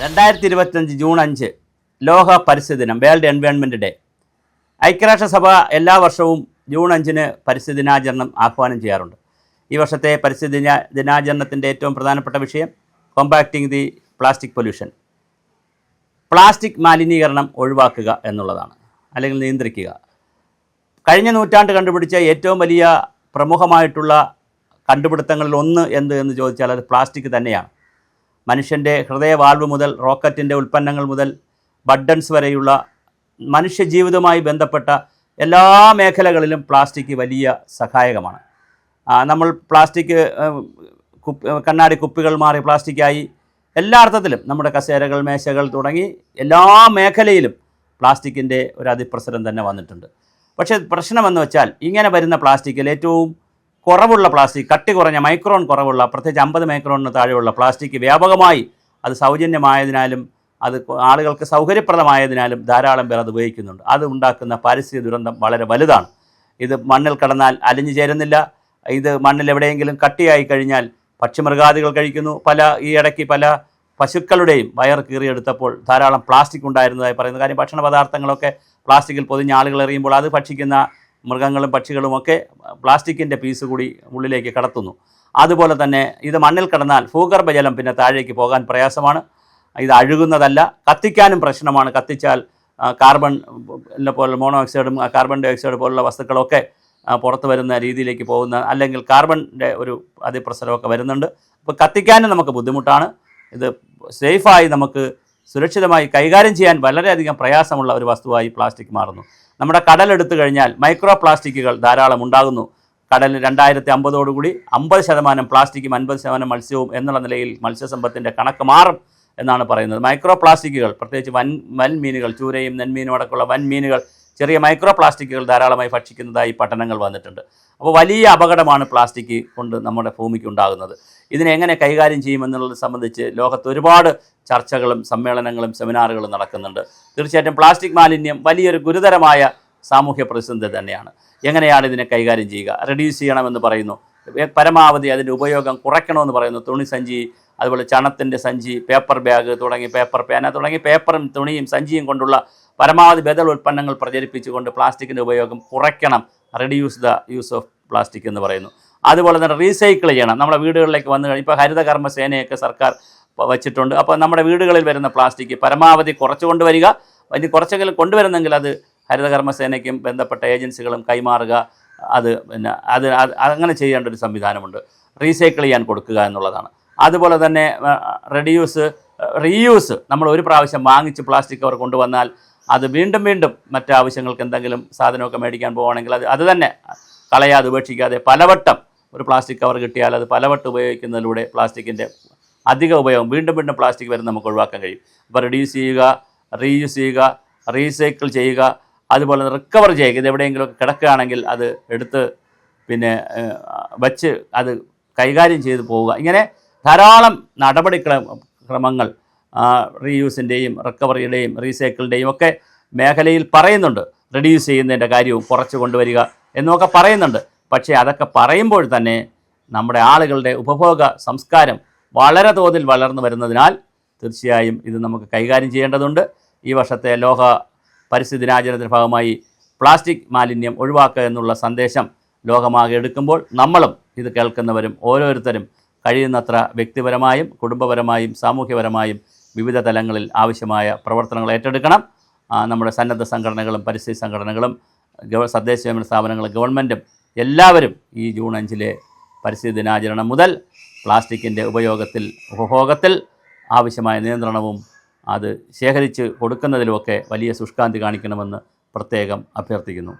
രണ്ടായിരത്തി ഇരുപത്തഞ്ച് ജൂൺ അഞ്ച് ലോക പരിസ്ഥിതി ദിനം വേൾഡ് എൻവയോൺമെന്റ് ഡേ. ഐക്യരാഷ്ട്രസഭ എല്ലാ വർഷവും ജൂൺ അഞ്ചിന് പരിസ്ഥിതി ദിനാചരണം ആഹ്വാനം ചെയ്യാറുണ്ട്. ഈ വർഷത്തെ പരിസ്ഥിതി ദിന ദിനാചരണത്തിന്റെ ഏറ്റവും പ്രധാനപ്പെട്ട വിഷയം combating the plastic pollution plastic മാലിന്യീകരണം ഒഴിവാക്കുക എന്നുള്ളതാണ് അല്ലെങ്കിൽ നിയന്ത്രിക്കുക. കഴിഞ്ഞ നൂറ്റാണ്ട് കണ്ടുപിടിച്ച ഏറ്റവും വലിയ പ്രമുഖമായിട്ടുള്ള കണ്ടുപിടുത്തങ്ങളിൽ ഒന്ന് എന്ത് എന്ന് ചോദിച്ചാൽ അത് പ്ലാസ്റ്റിക് തന്നെയാണ്. മനുഷ്യന്റെ ഹൃദയവാൾവ് മുതൽ റോക്കറ്റിന്റെ ഉൽപ്പന്നങ്ങൾ മുതൽ ബഡ്ഡൻസ് വരെയുള്ള മനുഷ്യജീവിതവുമായി ബന്ധപ്പെട്ട എല്ലാ മേഖലകളിലും പ്ലാസ്റ്റിക് വലിയ സഹായകമാണ്. നമ്മൾ പ്ലാസ്റ്റിക് കണ്ണാടി കുപ്പികൾ മാറി പ്ലാസ്റ്റിക്കായി എല്ലാ അർത്ഥത്തിലും നമ്മുടെ കസേരകൾ മേശകൾ തുടങ്ങി എല്ലാ മേഖലയിലും പ്ലാസ്റ്റിക്കിന്റെ ഒരു അതിപ്രസരം തന്നെ വന്നിട്ടുണ്ട്. പക്ഷേ പ്രശ്നമെന്ന് വെച്ചാൽ ഇങ്ങനെ വരുന്ന പ്ലാസ്റ്റിക്കിൽ ഏറ്റവും കുറവുള്ള പ്ലാസ്റ്റിക് കട്ടി കുറഞ്ഞ മൈക്രോൺ കുറവുള്ള പ്രത്യേകിച്ച് അമ്പത് മൈക്രോണിന് താഴെയുള്ള പ്ലാസ്റ്റിക് വ്യാപകമായി അത് സൗജന്യമായതിനാലും അത് ആളുകൾക്ക് സൗകര്യപ്രദമായതിനാലും ധാരാളം പേർ അത് ഉപയോഗിക്കുന്നുണ്ട്. അത് ഉണ്ടാക്കുന്ന പാരിസ്ഥിതിക ദുരന്തം വളരെ വലുതാണ്. ഇത് മണ്ണിൽ കടന്നാൽ അലിഞ്ഞു ചേരുന്നില്ല. ഇത് മണ്ണിൽ എവിടെയെങ്കിലും കട്ടിയായി കഴിഞ്ഞാൽ പക്ഷിമൃഗാദികൾ കഴിക്കുന്നു. പല ഈ ഇടയ്ക്ക് പല പശുക്കളുടെയും വയർ കീറിയെടുത്തപ്പോൾ ധാരാളം പ്ലാസ്റ്റിക് ഉണ്ടായിരുന്നതായി പറയുന്ന കാര്യം. ഭക്ഷണ പദാർത്ഥങ്ങളൊക്കെ പ്ലാസ്റ്റിക്കിൽ പൊതിഞ്ഞ ആളുകൾ എറിയുമ്പോൾ അത് ഭക്ഷിക്കുന്ന മൃഗങ്ങളും പക്ഷികളുമൊക്കെ പ്ലാസ്റ്റിക്കിന്റെ പീസ് കൂടി ഉള്ളിലേക്ക് കടത്തുന്നു. അതുപോലെ തന്നെ ഇത് മണ്ണിൽ കടന്നാൽ ഭൂഗർഭജലം പിന്നെ താഴേക്ക് പോകാൻ പ്രയാസമാണ്. ഇത് അഴുകുന്നതല്ല കത്തിക്കാനും പ്രശ്നമാണ്. കത്തിച്ചാൽ കാർബൺ പോലെ മോണോക്സൈഡും ഓക്സൈഡും കാർബൺ ഡൈ ഓക്സൈഡ് പോലുള്ള വസ്തുക്കളൊക്കെ പുറത്ത് വരുന്ന രീതിയിലേക്ക് പോകുന്ന അല്ലെങ്കിൽ കാർബണിന്റെ ഒരു അതിപ്രസരമൊക്കെ വരുന്നുണ്ട്. അപ്പോൾ കത്തിക്കാനും നമുക്ക് ബുദ്ധിമുട്ടാണ്. ഇത് സേഫായി നമുക്ക് സുരക്ഷിതമായി കൈകാര്യം ചെയ്യാൻ വളരെയധികം പ്രയാസമുള്ള ഒരു വസ്തുവായി പ്ലാസ്റ്റിക് മാറുന്നു. നമ്മുടെ കടലെടുത്തു കഴിഞ്ഞാൽ മൈക്രോ പ്ലാസ്റ്റിക്കുകൾ ധാരാളം ഉണ്ടാകുന്നു. കടലിൽ രണ്ടായിരത്തി അമ്പതോടുകൂടി അമ്പത് ശതമാനം പ്ലാസ്റ്റിക്കും അൻപത് ശതമാനം മത്സ്യവും എന്നുള്ള നിലയിൽ മത്സ്യസമ്പത്തിന്റെ കണക്ക് മാറും എന്നാണ് പറയുന്നത്. മൈക്രോ പ്ലാസ്റ്റിക്കുകൾ പ്രത്യേകിച്ച് വൻ വൻ മീനുകൾ ചൂരയും നെന്മീനും അടക്കമുള്ള വൻ മീനുകൾ ചെറിയ മൈക്രോ പ്ലാസ്റ്റിക്കുകൾ ധാരാളമായി ഭക്ഷിക്കുന്നതായി പഠനങ്ങൾ വന്നിട്ടുണ്ട്. അപ്പോൾ വലിയ അപകടമാണ് പ്ലാസ്റ്റിക് കൊണ്ട് നമ്മുടെ ഭൂമിക്ക് ഉണ്ടാകുന്നത്. ഇതിനെ എങ്ങനെ കൈകാര്യം ചെയ്യുമെന്നുള്ളത് സംബന്ധിച്ച് ലോകത്ത് ഒരുപാട് ചർച്ചകളും സമ്മേളനങ്ങളും സെമിനാറുകളും നടക്കുന്നുണ്ട്. തീർച്ചയായിട്ടും പ്ലാസ്റ്റിക് മാലിന്യം വലിയൊരു ഗുരുതരമായ സാമൂഹ്യ പ്രതിസന്ധി തന്നെയാണ്. എങ്ങനെയാണ് ഇതിനെ കൈകാര്യം ചെയ്യുക? റെഡ്യൂസ് ചെയ്യണമെന്ന് പറയുന്നു. പരമാവധി അതിന്റെ ഉപയോഗം കുറയ്ക്കണമെന്ന് പറയുന്നു. തുണി സഞ്ചി അതുപോലെ ചണത്തിന്റെ സഞ്ചി പേപ്പർ ബാഗ് തുടങ്ങി പേപ്പർ പേന തുടങ്ങി പേപ്പറും തുണിയും സഞ്ചിയും കൊണ്ടുള്ള പരമാവധി ബദൽ ഉൽപ്പന്നങ്ങൾ പ്രചരിപ്പിച്ചുകൊണ്ട് പ്ലാസ്റ്റിക്കിന്റെ ഉപയോഗം കുറയ്ക്കണം. Reduce the use of plastic എന്ന് പറയുന്നു. അതുപോലെ തന്നെ റീസൈക്കിൾ ചെയ്യണം. നമ്മുടെ വീടുകളിലേക്ക് വന്നു കഴിഞ്ഞാൽ ഇപ്പോൾ ഹരിതകർമ്മ സേനയൊക്കെ സർക്കാർ വെച്ചിട്ടുണ്ട്. അപ്പോൾ നമ്മുടെ വീടുകളിൽ വരുന്ന പ്ലാസ്റ്റിക് പരമാവധി കുറച്ച് കൊണ്ടുവരിക. ഇനി കുറച്ചെങ്കിലും കൊണ്ടുവരുന്നെങ്കിൽ അത് ഹരിതകർമ്മ സേനയ്ക്കും ബന്ധപ്പെട്ട ഏജൻസികളും കൈമാറുക. അത് പിന്നെ അത് അങ്ങനെ ചെയ്യേണ്ട ഒരു സംവിധാനമുണ്ട്. റീസൈക്കിൾ ചെയ്യാൻ കൊടുക്കുക എന്നുള്ളതാണ്. അതുപോലെ തന്നെ റെഡ്യൂസ് റീയൂസ് നമ്മൾ ഒരു പ്രാവശ്യം വാങ്ങിച്ച് പ്ലാസ്റ്റിക് അവർ കൊണ്ടുവന്നാൽ അത് വീണ്ടും വീണ്ടും മറ്റാവശ്യങ്ങൾക്ക് എന്തെങ്കിലും സാധനമൊക്കെ മേടിക്കാൻ പോവുകയാണെങ്കിൽ അത് അത് തന്നെ. കളയാതെ ഉപേക്ഷിക്കാതെ പലവട്ടം ഒരു പ്ലാസ്റ്റിക് കവർ കിട്ടിയാൽ അത് പലവട്ടം ഉപയോഗിക്കുന്നതിലൂടെ പ്ലാസ്റ്റിക്കിന്റെ അധിക ഉപയോഗം വീണ്ടും വീണ്ടും പ്ലാസ്റ്റിക് വരുന്നത് നമുക്ക് ഒഴിവാക്കാൻ കഴിയും. അപ്പോൾ റിഡ്യൂസ് ചെയ്യുക റീയൂസ് ചെയ്യുക റീസൈക്കിൾ ചെയ്യുക അതുപോലെ റിക്കവർ ചെയ്യുക. ഇത് എവിടെയെങ്കിലുമൊക്കെ കിടക്കുകയാണെങ്കിൽ അത് എടുത്ത് പിന്നെ വച്ച് അത് കൈകാര്യം ചെയ്തു പോവുക. ഇങ്ങനെ ധാരാളം നടപടി ക്രമ- ക്രമങ്ങൾ റീയൂസിന്റെയും റിക്കവറിയുടെയും റീസൈക്കിളിന്റെയും ഒക്കെ മേഖലയിൽ പറയുന്നുണ്ട്. റെഡ്യൂസ് ചെയ്യുന്നതിന്റെ കാര്യവും കുറച്ച് കൊണ്ടുവരിക എന്നൊക്കെ പറയുന്നുണ്ട്. പക്ഷേ അതൊക്കെ പറയുമ്പോൾ തന്നെ നമ്മുടെ ആളുകളുടെ ഉപഭോഗ സംസ്കാരം വളരെ തോതിൽ വളർന്നു വരുന്നതിനാൽ തീർച്ചയായും ഇത് നമുക്ക് കൈകാര്യം ചെയ്യേണ്ടതുണ്ട്. ഈ വർഷത്തെ ലോക പരിസ്ഥിതി ദിനാചരണത്തിന്റെ ഭാഗമായി പ്ലാസ്റ്റിക് മാലിന്യം ഒഴിവാക്കുക എന്നുള്ള സന്ദേശം ലോകമാകെ എടുക്കുമ്പോൾ നമ്മളും ഇത് കേൾക്കുന്നവരും ഓരോരുത്തരും കഴിയുന്നത്ര വ്യക്തിപരമായും കുടുംബപരമായും സാമൂഹ്യപരമായും വിവിധ തലങ്ങളിൽ ആവശ്യമായ പ്രവർത്തനങ്ങൾ ഏറ്റെടുക്കണം. നമ്മുടെ സന്നദ്ധ സംഘടനകളും പരിസ്ഥിതി സംഘടനകളും ഗവ തദ്ദേശ സ്വയംഭരണ സ്ഥാപനങ്ങളും ഗവൺമെന്റും എല്ലാവരും ഈ ജൂൺ അഞ്ചിലെ പരിസ്ഥിതി ദിനാചരണം മുതൽ പ്ലാസ്റ്റിക്കിന്റെ ഉപയോഗത്തിൽ ഉപഭോഗത്തിൽ ആവശ്യമായ നിയന്ത്രണവും അത് ശേഖരിച്ച് കൊടുക്കുന്നതിലുമൊക്കെ വലിയ ശുഷ്കാന്തി കാണിക്കണമെന്ന് പ്രത്യേകം അഭ്യർത്ഥിക്കുന്നു.